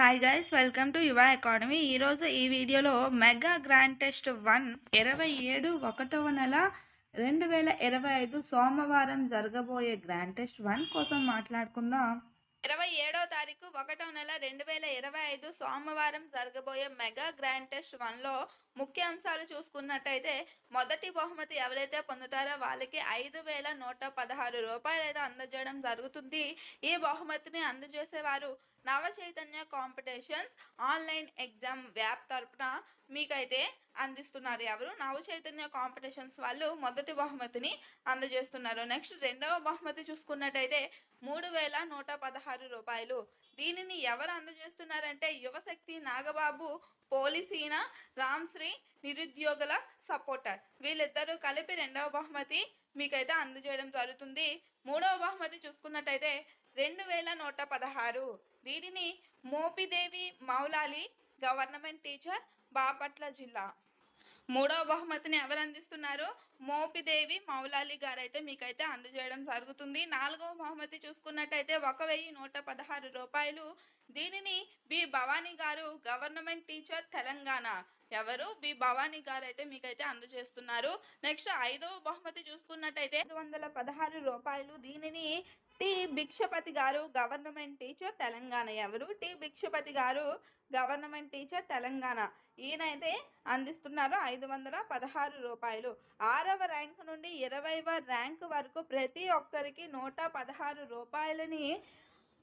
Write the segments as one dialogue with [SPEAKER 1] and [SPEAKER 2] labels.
[SPEAKER 1] Hi guys welcome to Yuva academy ఈరోజు ఈ వీడియోలో మెగా గ్రాండ్ టెస్ట్ వన్ ఇరవై ఏడు ఒకటవ నెల రెండు వేల ఇరవై ఐదు సోమవారం జరగబోయే గ్రాండ్ టెస్ట్ వన్ కోసం మాట్లాడుకుందాం. ఇరవై ఏడో తారీఖు ఒకటో నెల రెండు వేల ఇరవై ఐదు సోమవారం జరగబోయే మెగా గ్రాండ్ టెస్ట్ వన్లో ముఖ్య అంశాలు చూసుకున్నట్టయితే మొదటి బహుమతి ఎవరైతే పొందుతారో వాళ్ళకి ఐదు వేల నూట పదహారు రూపాయలు అయితే అందజేయడం జరుగుతుంది. ఈ బహుమతిని అందజేసేవారు Nava Chaitanya competitions online exam వ్యాప్ తరపున మీకైతే అందిస్తున్నారు ఎవరు? నవ చైతన్య కాంపిటీషన్స్ వాళ్ళు మొదటి బహుమతిని అందజేస్తున్నారు. నెక్స్ట్ రెండవ బహుమతి చూసుకున్నట్టయితే మూడు వేల నూట పదహారు రూపాయలు. దీనిని ఎవరు అందజేస్తున్నారంటే యువశక్తి నాగబాబు పోలీసీన రామ్శ్రీ నిరుద్యోగుల సపోర్టర్. వీళ్ళిద్దరూ కలిపి రెండవ బహుమతి మీకైతే అందజేయడం జరుగుతుంది. మూడవ బహుమతి చూసుకున్నట్టయితే రెండు వేల నూట పదహారు. దీనిని మోపిదేవి మౌలాలి గవర్నమెంట్ టీచర్ బాపట్ల జిల్లా. మూడవ బహుమతిని ఎవరు అందిస్తున్నారు మోపిదేవి మౌలాలి గారు అయితే మీకైతే అందజేయడం జరుగుతుంది. నాలుగవ బహుమతి చూసుకున్నట్టయితే ఒక వెయ్యి నూట పదహారు రూపాయలు. దీనిని బి భవానీ గారు గవర్నమెంట్ టీచర్ తెలంగాణ. ఎవరు? బి భవానీ గారు అయితే మీకైతే అందజేస్తున్నారు. నెక్స్ట్ ఐదవ బహుమతి చూసుకున్నట్టయితే ఐదు వందల పదహారు రూపాయలు. దీనిని టి భిక్షపతి గారు గవర్నమెంట్ టీచర్ తెలంగాణ. ఎవరు? టి భిక్షపతి గారు గవర్నమెంట్ టీచర్ తెలంగాణ. ఈయనైతే అందిస్తున్నారు ఐదు వందల పదహారు రూపాయలు. ఆరవ ర్యాంక్ నుండి ఇరవైవ ర్యాంక్ వరకు ప్రతి ఒక్కరికి నూట పదహారు రూపాయలని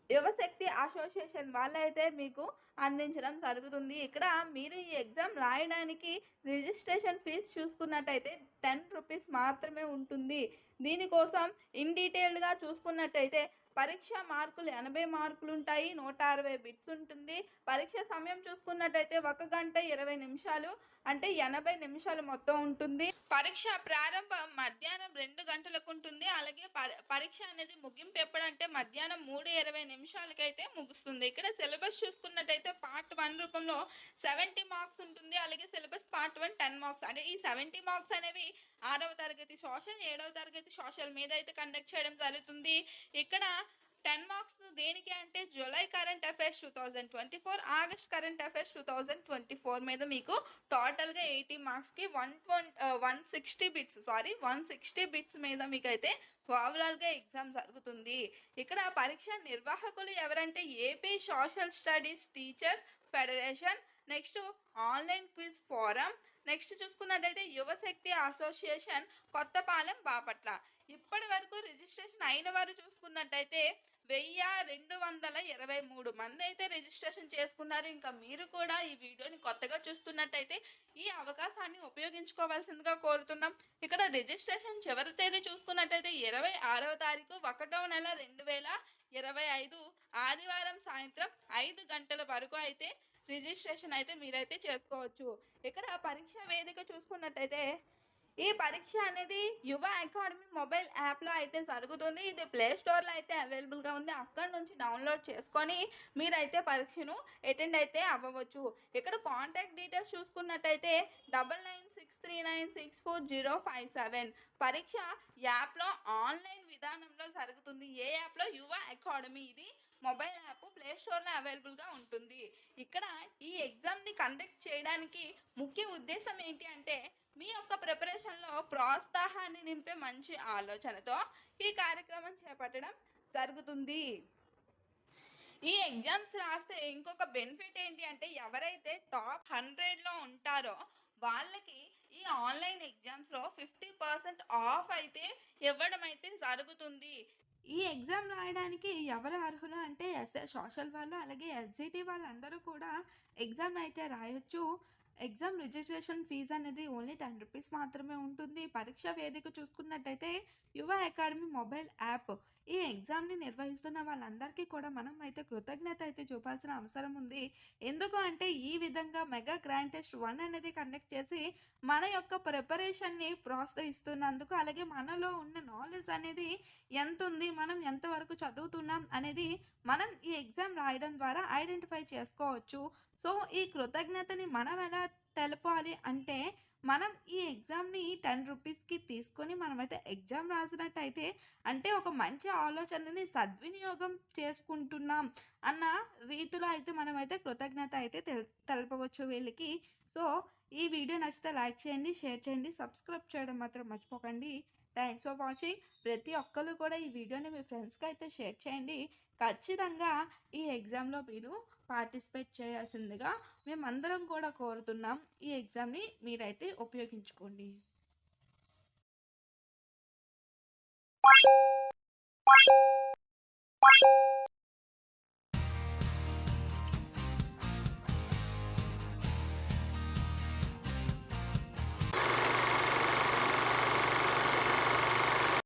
[SPEAKER 1] యువశక్తి అసోసియేషన్ వాళ్ళైతే మీకు అందించడం జరుగుతుంది. ఇక్కడ మీరు ఈ ఎగ్జామ్ రాయడానికి రిజిస్ట్రేషన్ ఫీజు చూసుకున్నట్టయితే టెన్ రూపీస్ మాత్రమే ఉంటుంది. దీనికోసం ఇన్ డీటెయిల్డ్గా చూసుకున్నట్టయితే పరీక్ష మార్కులు ఎనభై మార్కులు ఉంటాయి నూట అరవై బిట్స్ ఉంటుంది. పరీక్ష సమయం చూసుకున్నట్టయితే ఒక గంట ఇరవై నిమిషాలు అంటే ఎనభై నిమిషాలు మొత్తం ఉంటుంది. పరీక్ష ప్రారంభం మధ్యాహ్నం రెండు గంటలకు ఉంటుంది. అలాగే పరీక్ష అనేది ముగింపు ఎప్పుడంటే మధ్యాహ్నం మూడు ఇరవై నిమిషాలకైతే ముగుస్తుంది. ఇక్కడ సిలబస్ చూసుకున్నట్టయితే పార్ట్ వన్ రూపంలో సెవెంటీ మార్క్స్ ఉంటుంది. అలాగే syllabus part one ten marks. అంటే ఈ సెవెంటీ మార్క్స్ అనేవి ఆరవ తరగతి సోషల్ ఏడవ తరగతి సోషల్ మీద అయితే కండక్ట్ చేయడం జరుగుతుంది. ఇక్కడ టెన్ మార్క్స్ దేనికి అంటే July current affairs two thousand twenty four August current affairs two thousand twenty four మీద మీకు టోటల్గా ఎయిటీ మార్క్స్కి one twenty one sixty bits sorry one sixty bits మీద మీకైతే ఓవరాల్గా ఎగ్జామ్ జరుగుతుంది. ఇక్కడ పరీక్ష నిర్వాహకులు ఎవరంటే AP social studies teachers federation next online quiz forum next చూసుకున్నట్టయితే యువశక్తి అసోసియేషన్ కొత్తపాలెం బాపట్ల. ఇప్పటి వరకు రిజిస్ట్రేషన్ అయిన వారు చూసుకున్నట్టయితే వెయ్యి రెండు వందల ఇరవై మూడు మంది అయితే రిజిస్ట్రేషన్ చేసుకున్నారు. ఇంకా మీరు కూడా ఈ వీడియోని కొత్తగా చూస్తున్నట్టయితే ఈ అవకాశాన్ని ఉపయోగించుకోవాల్సిందిగా కోరుతున్నాం. ఇక్కడ రిజిస్ట్రేషన్ చివరి తేదీ చూసుకున్నట్టయితే ఇరవై ఆరవ తారీఖు ఒకటవ నెల రెండు వేల ఇరవై ఐదు ఆదివారం సాయంత్రం ఐదు గంటల వరకు అయితే రిజిస్ట్రేషన్ అయితే మీరైతే చేసుకోవచ్చు. ఇక్కడ పరీక్ష వేదిక చూసుకున్నట్టయితే ఈ పరీక్ష అనేది యువ అకాడమీ మొబైల్ యాప్లో అయితే జరుగుతుంది. ఇది ప్లే స్టోర్లో అయితే అవైలబుల్గా ఉంది. అక్కడ నుంచి డౌన్లోడ్ చేసుకొని మీరైతే పరీక్షను అటెండ్ అయితే అవ్వవచ్చు. ఇక్కడ కాంటాక్ట్ డీటెయిల్స్ చూసుకున్నట్టయితే double nine six three nine six four zero five seven. పరీక్ష యాప్లో ఆన్లైన్ విధానంలో జరుగుతుంది. ఏ యాప్లో? యువ అకాడమీ. ఇది మొబైల్ యాప్ ప్లే స్టోర్లో అవైలబుల్గా ఉంటుంది. ఇక్కడ ఈ ఎగ్జామ్ని కండక్ట్ చేయడానికి ముఖ్య ఉద్దేశం ఏంటి అంటే మీ యొక్క ప్రిపరేషన్లో ప్రోత్సాహాన్ని నింపే మంచి ఆలోచనతో ఈ కార్యక్రమం చేపట్టడం జరుగుతుంది. ఈ ఎగ్జామ్స్ రాస్తే ఇంకొక బెనిఫిట్ ఏంటి అంటే ఎవరైతే టాప్ హండ్రెడ్లో ఉంటారో వాళ్ళకి ఈ ఆన్లైన్ ఎగ్జామ్స్లో ఫిఫ్టీ పర్సెంట్ ఆఫ్ అయితే ఇవ్వడం అయితే జరుగుతుంది. ఈ ఎగ్జామ్ రాయడానికి ఎవరు అర్హులు అంటే ఎస్ సోషల్ వాళ్ళు అలాగే ఎస్జిటి వాళ్ళందరూ కూడా ఎగ్జామ్ అయితే రాయొచ్చు. ఎగ్జామ్ రిజిస్ట్రేషన్ ఫీజు అనేది ఓన్లీ టెన్ రూపీస్ మాత్రమే ఉంటుంది. పరీక్ష వేదిక చూసుకున్నట్టయితే యువ అకాడమీ మొబైల్ యాప్. ఈ ఎగ్జామ్ని నిర్వహిస్తున్న వాళ్ళందరికీ కూడా మనం అయితే కృతజ్ఞత అయితే చూపాల్సిన అవసరం ఉంది. ఎందుకు అంటే ఈ విధంగా మెగా గ్రాండ్ టెస్ట్ వన్ అనేది కండక్ట్ చేసి మన యొక్క ప్రిపరేషన్ని ప్రోత్సహిస్తున్నందుకు అలాగే మనలో ఉన్న నాలెడ్జ్ అనేది ఎంత ఉంది మనం ఎంతవరకు చదువుతున్నాం అనేది మనం ఈ ఎగ్జామ్ రాయడం ద్వారా ఐడెంటిఫై చేసుకోవచ్చు. సో ఈ కృతజ్ఞతని మనం ఎలా తెలపాలి అంటే మనం ఈ ఎగ్జామ్ని టెన్ రూపీస్కి తీసుకొని మనమైతే ఎగ్జామ్ రాసినట్టయితే అంటే ఒక మంచి ఆలోచనని సద్వినియోగం చేసుకుంటున్నాం అన్న రీతిలో అయితే మనమైతే కృతజ్ఞత అయితే తెల్ తెలపవచ్చు వీళ్ళకి. సో ఈ వీడియో నచ్చితే లైక్ చేయండి షేర్ చేయండి సబ్స్క్రైబ్ చేయడం మాత్రం మర్చిపోకండి. Thanks for watching. ప్రతి ఒక్కరు కూడా ఈ వీడియోని మీ ఫ్రెండ్స్కి అయితే షేర్ చేయండి. ఖచ్చితంగా ఈ ఎగ్జామ్లో మీరు పార్టిసిపేట్ చేయాల్సిందిగా మేమందరం కూడా కోరుతున్నాం. ఈ ఎగ్జామ్ని మీరైతే ఉపయోగించుకోండి.